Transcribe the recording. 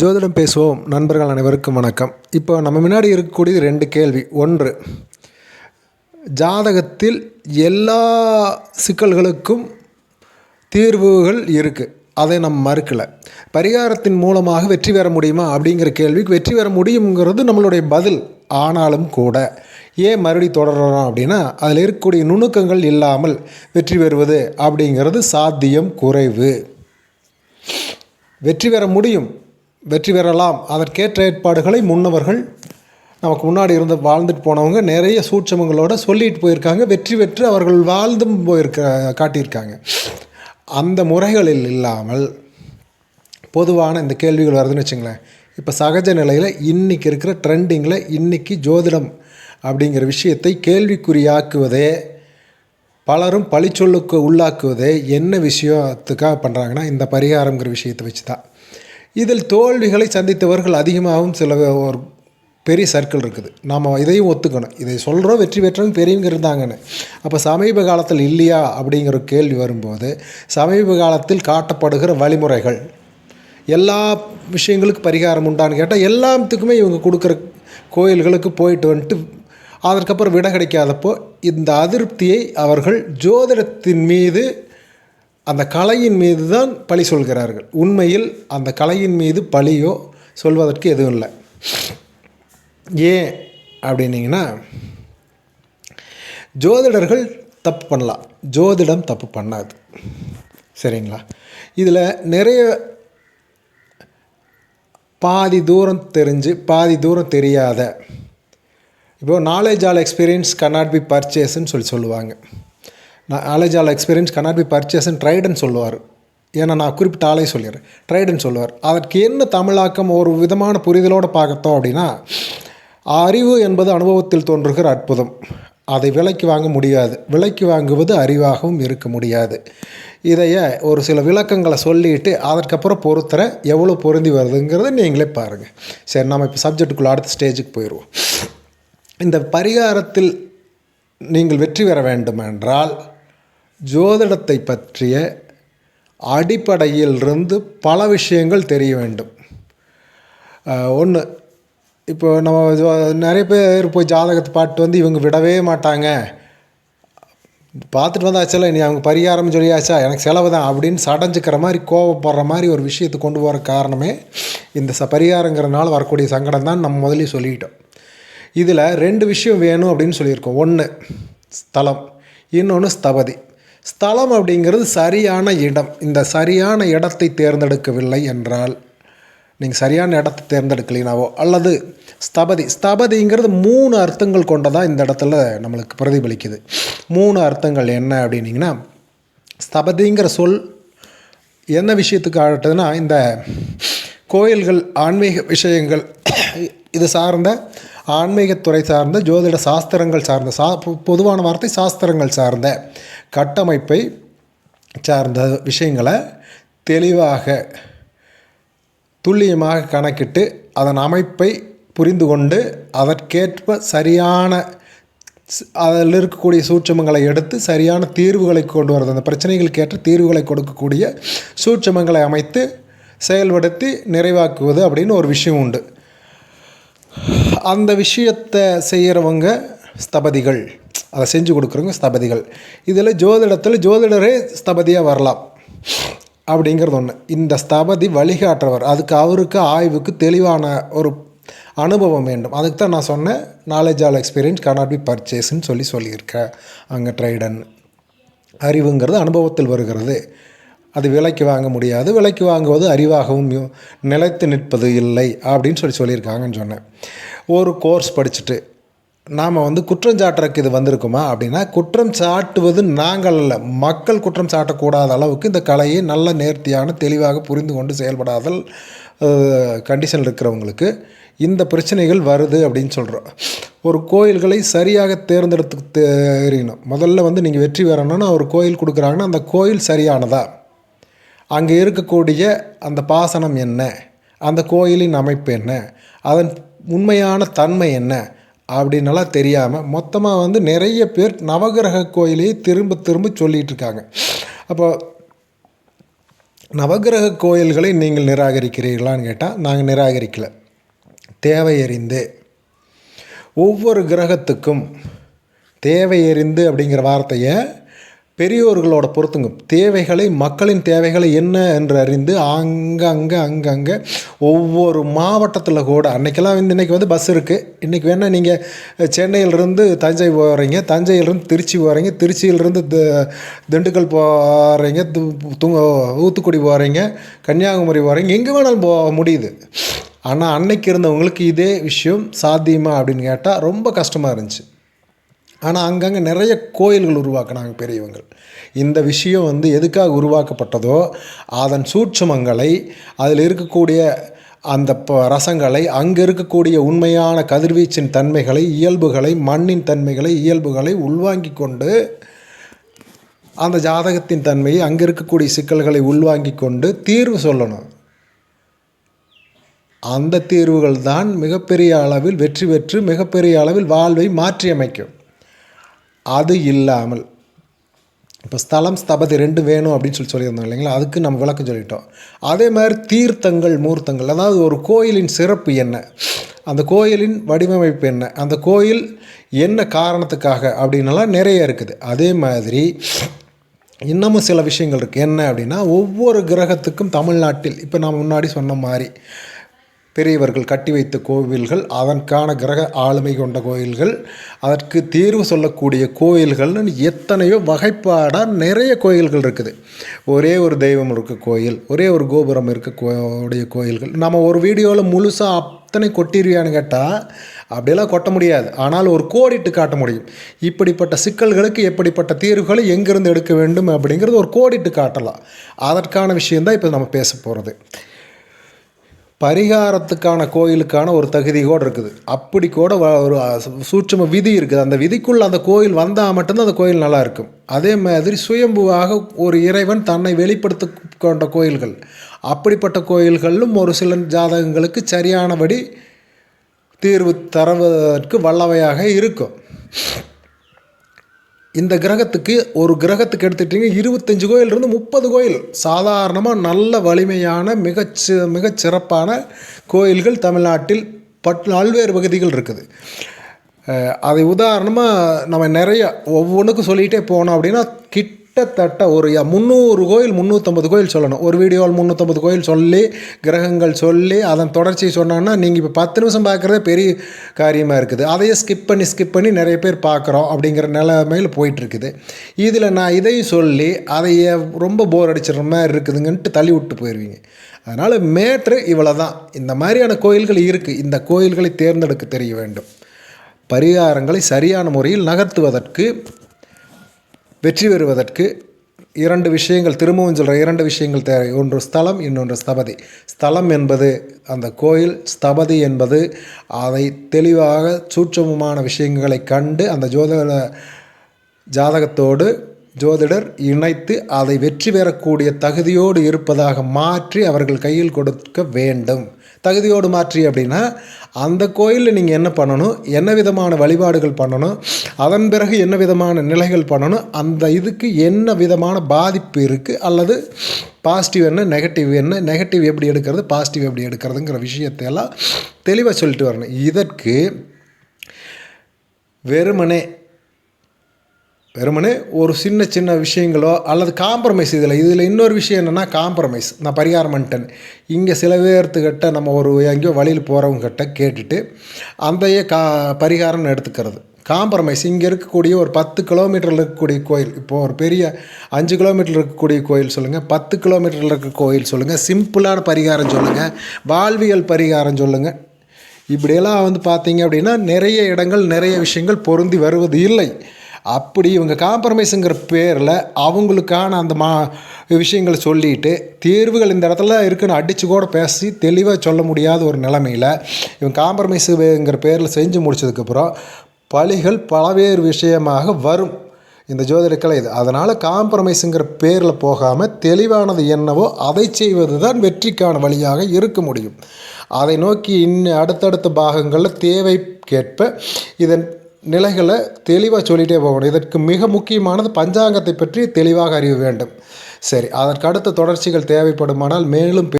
ஜோதிடம் பேசுவோம். நண்பர்கள் அனைவருக்கும் வணக்கம். இப்போ நம்ம முன்னாடி இருக்கக்கூடியது ரெண்டு கேள்வி. ஒன்று ஜாதகத்தில் எல்லா சிக்கல்களுக்கும் தீர்வுகள் இருக்குது அதை நம்ம மறுக்கலை. பரிகாரத்தின் மூலமாக வெற்றி பெற முடியுமா? அப்படிங்கிற கேள்விக்கு வெற்றி பெற முடியுங்கிறது நம்மளுடைய பதில். ஆனாலும் கூட ஏன் மறுபடி தொடர்றோம் அப்படின்னா அதில் இருக்கக்கூடிய நுணுக்கங்கள் இல்லாமல் வெற்றி பெறுவது அப்படிங்கிறது சாத்தியம் குறைவு. வெற்றி பெற முடியும். வெற்றி பெறலாம். அதற்கேற்ற ஏற்பாடுகளை முன்னவர்கள் நமக்கு முன்னாடி இருந்து வாழ்ந்துட்டு போனவங்க நிறைய சூட்சமங்களோட சொல்லிட்டு போயிருக்காங்க. வெற்றி பெற்று அவர்கள் வாழ்ந்தும் போயிருக்க காட்டியிருக்காங்க. அந்த முறைகளில் இல்லாமல் பொதுவான இந்த கேள்விகள் வருதுன்னு வச்சுங்களேன். இப்போ சகஜ நிலையில் இன்றைக்கி இருக்கிற ட்ரெண்டிங்கில் இன்றைக்கி ஜோதிடம் அப்படிங்கிற விஷயத்தை கேள்விக்குறியாக்குவதே பலரும் பழிச்சொல்லுக்கு உள்ளாக்குவதே என்ன விஷயத்துக்காக பண்ணுறாங்கன்னா இந்த பரிகாரங்கிற விஷயத்தை வச்சு தான் இதில் தோல்விகளை சந்தித்தவர்கள் அதிகமாகவும் சில ஒரு பெரிய சர்க்கிள் இருக்குது. நாம் இதையும் ஒத்துக்கணும். இதை சொல்கிறோம் வெற்றி பெற்றவங்க பெரியவங்க இருந்தாங்கன்னு. அப்போ சமீப காலத்தில் இல்லையா அப்படிங்கிற கேள்வி வரும்போது சமீப காலத்தில் காட்டப்படுகிற வழிமுறைகள் எல்லா விஷயங்களுக்கு பரிகாரம் உண்டான்னு கேட்டால் எல்லாத்துக்குமே இவங்க கொடுக்குற கோயில்களுக்கு போயிட்டு வந்துட்டு அதற்கப்புறம் விட கிடைக்காதப்போ இந்த அதிருப்தியை அவர்கள் ஜோதிடத்தின் மீது அந்த கலையின் மீது தான் பழி சொல்கிறார்கள். உண்மையில் அந்த கலையின் மீது பழியோ சொல்வதற்கு எதுவும் இல்லை. ஏன் அப்படின்னீங்கன்னா ஜோதிடர்கள் தப்பு பண்ணலாம். ஜோதிடம் தப்பு பண்ணாது. சரிங்களா? இதில் நிறைய பாதி தூரம் தெரிஞ்சு பாதி தூரம் தெரியாத இப்போது knowledge all experience cannot be பர்ச்சேஸ்ன்னு சொல்லி சொல்லுவாங்க. Knowledge all experience cannot be பர்ச்சேஸ்ன்னு ட்ரைடுன்னு சொல்லுவார். ஏன்னா நான் குறிப்பிட்ட ஆளே சொல்லிடுறேன். ட்ரைடுன்னு சொல்லுவார். அதற்கு என்ன தமிழாக்கம் ஒரு விதமான புரிதலோடு பார்க்கத்தோம் அப்படின்னா அறிவு என்பது அனுபவத்தில் தோன்றுகிற அற்புதம். அதை விலைக்கு வாங்க முடியாது. விலைக்கு வாங்குவது அறிவாகவும் இருக்க முடியாது. இதைய ஒரு சில விளக்கங்களை சொல்லிட்டு அதற்கப்புறம் பொறுத்தர எவ்வளோ பொருந்தி வருதுங்கிறத நீங்களே பாருங்கள் சரி நம்ம இப்போ சப்ஜெக்டுக்குள்ளே அடுத்த ஸ்டேஜுக்கு போயிடுவோம் இந்த பரிகாரத்தில் நீங்கள் வெற்றி பெற வேண்டுமென்றால் ஜோதிடத்தை பற்றிய அடிப்படையிலிருந்து பல விஷயங்கள் தெரிய வேண்டும். ஒன்று இப்போ நம்ம நிறைய பேர் போய் ஜாதகத்தை பாட்டு வந்து இவங்க விடவே மாட்டாங்க. பார்த்துட்டு வந்தாச்சல நீ அவங்க பரிகாரம் சொல்லியாச்சா எனக்கு செலவு தான் அப்படின்னு சடைஞ்சிக்கிற மாதிரி கோவப்படுற மாதிரி ஒரு விஷயத்தை கொண்டு போகிற காரணமே இந்த ச பரிகாரங்கிறனால வரக்கூடிய சங்கடம் தான் நம்ம முதலே சொல்லிட்டோம். இதில் ரெண்டு விஷயம் வேணும் அப்படின்னு சொல்லியிருக்கோம். ஒன்று ஸ்தலம் இன்னொன்று ஸ்தபதி. ஸ்தலம் அப்படிங்கிறது சரியான இடம். இந்த சரியான இடத்தை தேர்ந்தெடுக்கவில்லை என்றால் நீங்கள் சரியான இடத்தை தேர்ந்தெடுக்கலினாவோ அல்லது ஸ்தபதி ஸ்தபதிங்கிறது மூணு அர்த்தங்கள் கொண்டதாக இந்த இடத்துல நம்மளுக்கு பிரதிபலிக்குது. மூணு அர்த்தங்கள் என்ன அப்படின்னிங்கன்னா ஸ்தபதிங்கிற சொல் என்ன விஷயத்துக்கு ஆகட்டுதுன்னா இந்த கோயில்கள் ஆன்மீக விஷயங்கள் இது சார்ந்த ஆன்மீகத்துறை சார்ந்த ஜோதிட சாஸ்திரங்கள் சார்ந்த சா பொதுவான வார்த்தை சாஸ்திரங்கள் சார்ந்த கட்டமைப்பை சார்ந்த விஷயங்களை தெளிவாக துல்லியமாக கணக்கிட்டு அதன் அமைப்பை புரிந்து கொண்டு அதற்கேற்ப சரியான அதில் இருக்கக்கூடிய சூட்சமங்களை எடுத்து சரியான தீர்வுகளை கொண்டு வரது அந்த பிரச்சனைகளுக்கேற்ற தீர்வுகளை கொடுக்கக்கூடிய சூட்சமங்களை அமைத்து செயல்படுத்தி நிறைவாக்குவது அப்படின்னு ஒரு விஷயம் உண்டு. அந்த விஷயத்தை செய்கிறவங்க ஸ்தபதிகள். அதை செஞ்சு கொடுக்குறவங்க ஸ்தபதிகள். இதில் ஜோதிடத்தில் ஜோதிடரே ஸ்தபதியாக வரலாம் அப்படிங்கிறது ஒன்று இந்த ஸ்தபதி வழிகாட்டுறவர் அதுக்கு அவருக்கு ஆய்வுக்கு தெளிவான ஒரு அனுபவம் வேண்டும். அதுக்கு தான் நான் சொன்னேன் knowledge all experience cannot be பர்ச்சேஸ்ன்னு சொல்லி சொல்லியிருக்கேன் அங்கே ட்ரைடன். அறிவுங்கிறது அனுபவத்தில் வருகிறது. அது விலைக்கு வாங்க முடியாது. விலைக்கு வாங்குவது அறிவாகவும் நிலைத்து நிற்பது இல்லை அப்படின்னு சொல்லி சொல்லியிருக்காங்கன்னு சொன்னேன். ஒரு கோர்ஸ் படிச்சுட்டு நாம் வந்து குற்றம் சாட்டுறதுக்கு இது வந்திருக்குமா அப்படின்னா குற்றம் சாட்டுவது நாங்கள் அல்ல மக்கள் குற்றம் சாட்டக்கூடாத அளவுக்கு இந்த கலையை நல்ல நேர்த்தியான தெளிவாக புரிந்து கொண்டு செயல்படாதல் கண்டிஷன் இருக்கிறவங்களுக்கு இந்த பிரச்சனைகள் வருது அப்படின்னு சொல்கிறோம் ஒரு கோயில்களை சரியாக தேர்ந்தெடுத்து தெரியணும் முதல்ல வந்து நீங்கள் வெற்றி பெறணும்னா ஒரு கோயில் கொடுக்குறாங்கன்னா அந்த கோயில் சரியானதா? அங்கே இருக்கக்கூடிய அந்த பாசனம் என்ன? அந்த கோயிலின் அமைப்பு என்ன? அதன் உண்மையான தன்மை என்ன? அப்படின்னலாம் தெரியாமல் மொத்தமாக வந்து நிறைய பேர் நவகிரக கோயிலையே திரும்ப திரும்ப சொல்லிகிட்டு இருக்காங்க. அப்போ நவகிரக கோயில்களை நீங்கள் நிராகரிக்கிறீர்களான்னு கேட்டால் நாங்கள் நிராகரிக்கலை. தேவையறிந்து ஒவ்வொரு கிரகத்துக்கும் தேவை அறிந்து அப்படிங்கிற வார்த்தையை பெரியோர்களோட பொறுத்துங்க. தேவைகளை மக்களின் தேவைகளை என்ன என்று அறிந்து அங்கங்கே அங்கங்கே ஒவ்வொரு மாவட்டத்தில் கூட அன்றைக்கெல்லாம் வந்து இன்றைக்கி வந்து பஸ் இருக்குது இன்றைக்கி வேணால் நீங்கள் சென்னையிலிருந்து தஞ்சை போகிறீங்க தஞ்சையிலிருந்து திருச்சி போகிறீங்க திருச்சியிலிருந்து திண்டுக்கல் போகிறீங்க துங்க ஊத்துக்குடி போகிறீங்க கன்னியாகுமரி போகிறீங்க எங்கே வேணாலும் போக முடியுது. ஆனால் அன்னைக்கு இருந்தவங்களுக்கு இதே விஷயம் சாத்தியமா அப்படின்னு கேட்டால் ரொம்ப கஷ்டமாக இருந்துச்சு. ஆனால் அங்கங்கே நிறைய கோயில்கள் உருவாக்குனாங்க பெரியவங்கள். இந்த விஷயம் வந்து எதுக்காக உருவாக்கப்பட்டதோ அதன் சூட்சுமங்களை அதில் இருக்கக்கூடிய அந்த ரசங்களை அங்கே இருக்கக்கூடிய உண்மையான கதிர்வீச்சின் தன்மைகளை இயல்புகளை மண்ணின் தன்மைகளை இயல்புகளை உள்வாங்கிக் கொண்டு அந்த ஜாதகத்தின் தன்மையை அங்கே இருக்கக்கூடிய சிக்கல்களை உள்வாங்கிக் கொண்டு தீர்வு சொல்லணும். அந்த தீர்வுகள் தான் மிகப்பெரிய அளவில் வெற்றி பெற்று மிகப்பெரிய அளவில் வாழ்வை மாற்றியமைக்கும். அது இல்லாமல் இப்போ ஸ்தலம் ஸ்தபதி ரெண்டு வேணும் அப்படின்னு சொல்லி சொல்லியிருந்தோம் இல்லைங்களா? அதுக்கு நம்ம விளக்கம் சொல்லிட்டோம். அதே மாதிரி தீர்த்தங்கள் மூர்த்தங்கள் அதாவது ஒரு கோயிலின் சிறப்பு என்ன? அந்த கோயிலின் வடிவமைப்பு என்ன? அந்த கோயில் என்ன காரணத்துக்காக அப்படின்னலாம் நிறைய இருக்குது. அதே மாதிரி இன்னமும் சில விஷயங்கள் இருக்குது என்ன அப்படின்னா ஒவ்வொரு கிரகத்துக்கும் தமிழ்நாட்டில் இப்போ நான் முன்னாடி சொன்ன மாதிரி பெரியவர்கள் கட்டி வைத்த கோவில்கள் அதற்கான கிரக ஆளுமை கொண்ட கோயில்கள் அதற்கு தீர்வு சொல்லக்கூடிய கோயில்கள்னு எத்தனையோ வகைப்பாடாக நிறைய கோயில்கள் இருக்குது. ஒரே ஒரு தெய்வம் இருக்க கோயில் ஒரே ஒரு கோபுரம் இருக்க கோ உடைய கோயில்கள். நம்ம ஒரு வீடியோவில் முழுசாக அத்தனை கொட்டிருவியான்னு கேட்டால் அப்படியெல்லாம் கொட்ட முடியாது. ஆனால் ஒரு கோடிட்டு காட்ட முடியும். இப்படிப்பட்ட சிக்கல்களுக்கு எப்படிப்பட்ட தீர்வுகளை எங்கிருந்து எடுக்க வேண்டும் அப்படிங்கிறது ஒரு கோடிட்டு காட்டலாம். அதற்கான விஷயந்தான் இப்போ நம்ம பேச போகிறது பரிகாரத்துக்கான கோயிலுக்கான ஒரு தகுதி கூட இருக்குது. அப்படி கூட வ- ஒரு சூட்சம விதி இருக்குது. அந்த விதிக்குள்ளே அந்த கோயில் வந்தால் மட்டும்தான் அந்த கோயில் நல்லா இருக்கும். அதே மாதிரி சுயம்புவாக ஒரு இறைவன் தன்னை வெளிப்படுத்த கொண்ட கோயில்கள். அப்படிப்பட்ட கோயில்களும் ஒரு சில ஜாதகங்களுக்கு சரியானபடி தீர்வு தருவதற்கு வல்லவையாக இருக்கும். இந்த கிரகத்துக்கு ஒரு கிரகத்துக்கு எடுத்துட்டீங்க இருபத்தஞ்சி கோயில் இருந்து முப்பது கோயில். சாதாரணமாக நல்ல வலிமையான மிகச்சி மிகச் சிறப்பான கோயில்கள் தமிழ்நாட்டில் பட் பல்வேறு பகுதிகள் இருக்குது. அதை உதாரணமாக நம்ம நிறைய ஒவ்வொன்றுக்கும் சொல்லிகிட்டே போனோம் அப்படின்னா கிட் கிட்டத்தட்ட ஒரு முந்நூறு கோயில் முந்நூற்றம்பது கோயில் சொல்லணும். ஒரு வீடியோவில் முந்நூற்றம்பது கோயில் சொல்லி கிரகங்கள் சொல்லி அதன் தொடர்ச்சி சொன்னோன்னா நீங்கள் இப்போ பத்து நிமிஷம் பார்க்குறதே பெரிய காரியமாக இருக்குது. அதையே ஸ்கிப் பண்ணி ஸ்கிப் பண்ணி நிறைய பேர் பார்க்குறோம் அப்படிங்கிற நிலைமையில் போயிட்டுருக்குது. இதில் நான் இதையும் சொல்லி அதையே ரொம்ப போர் அடிச்சிடுற மாதிரி இருக்குதுங்கன்ட்டு தள்ளி விட்டு போயிடுவீங்க அதனால் மேட்ரு இவ்வளோ தான் இந்த மாதிரியான கோயில்கள் இருக்குது இந்த கோயில்களை தேர்ந்தெடுக்க தெரிய வேண்டும். பரிகாரங்களை சரியான முறையில் நகர்த்துவதற்கு வெற்றி பெறுவதற்கு இரண்டு விஷயங்கள் திரும்பவும் சொல்கிற இரண்டு விஷயங்கள் தேவை. ஒன்று ஸ்தலம் இன்னொன்று ஸ்தபதி. ஸ்தலம் என்பது அந்த கோயில் ஸ்தபதி என்பது அதை தெளிவாக சூட்சமமான விஷயங்களை கண்டு அந்த ஜோதிட ஜாதகத்தோடு ஜோதிடர் இணைத்து அதை வெற்றி பெறக்கூடிய தகுதியோடு இருப்பதாக மாற்றி அவர்கள் கையில் கொடுக்க வேண்டும். தகுதியோடு மாற்றி அப்படின்னா அந்த கோயிலில் நீங்கள் என்ன பண்ணணும்? என்ன விதமான வழிபாடுகள் பண்ணணும்? அதன் பிறகு என்ன விதமான நிலைகள் பண்ணணும்? அந்த இதுக்கு என்ன விதமான பாதிப்பு இருக்குது அல்லது பாசிட்டிவ் என்ன நெகட்டிவ் என்ன? நெகட்டிவ் எப்படி எடுக்கிறது? பாசிட்டிவ் எப்படி எடுக்கிறதுங்கிற விஷயத்தையெல்லாம் தெளிவாக சொல்லிட்டு வரணும். இதற்கு வெறுமனே வெறுமனே ஒரு சின்ன சின்ன விஷயங்களோ அல்லது காம்ப்ரமைஸ் இதில். இதில் இன்னொரு விஷயம் என்னென்னா காம்ப்ரமைஸ் நான் பரிகாரம் பண்ணிட்டேன். இங்கே சில பேர்த்துக்கிட்ட நம்ம ஒரு எங்கேயோ வழியில் போகிறவங்ககிட்ட கேட்டுட்டு அந்தையே கா பரிகாரம்னு எடுத்துக்கிறது. காம்ப்ரமைஸ் இங்கே இருக்கக்கூடிய ஒரு பத்து கிலோமீட்டரில் இருக்கக்கூடிய கோயில். இப்போது ஒரு பெரிய அஞ்சு கிலோமீட்டர் இருக்கக்கூடிய கோயில் சொல்லுங்கள் பத்து கிலோமீட்டரில் இருக்க கோயில் சொல்லுங்கள் சிம்பிளான பரிகாரம் சொல்லுங்கள் வாழ்வியல் பரிகாரம் சொல்லுங்கள் இப்படியெல்லாம் வந்து பார்த்தீங்க அப்படின்னா நிறைய இடங்கள் நிறைய விஷயங்கள் பொருந்தி வருவது இல்லை. அப்படி இவங்க காம்ப்ரமைஸுங்கிற பேரில் அவங்களுக்கான அந்த மா விஷயங்களை சொல்லிட்டு தீர்வுகள் இந்த இடத்துல இருக்குன்னு அடித்து கூட பேசி தெளிவாக சொல்ல முடியாத ஒரு நிலமையில் இவங்க காம்ப்ரமைஸுங்கிற பேரில் செஞ்சு முடிச்சதுக்கப்புறம் பழிகள் பலவேறு விஷயமாக வரும். இந்த ஜோதிடக்கலை இது. அதனால் காம்ப்ரமைஸுங்கிற பேரில் போகாமல் தெளிவானது என்னவோ அதை செய்வது தான் வெற்றிக்கான வழியாக இருக்க முடியும். அதை நோக்கி இன்னும் அடுத்தடுத்த பாகங்களில் தேவை கேட்ப இதன் நிலைகளை தெளிவாக சொல்லிகிட்டே போகணும். இதற்கு மிக முக்கியமானது பஞ்சாங்கத்தை பற்றி தெளிவாக அறிய வேண்டும். சரி அதற்கு அடுத்த தொடர்ச்சிகள் தேவைப்படுமானால் மேலும்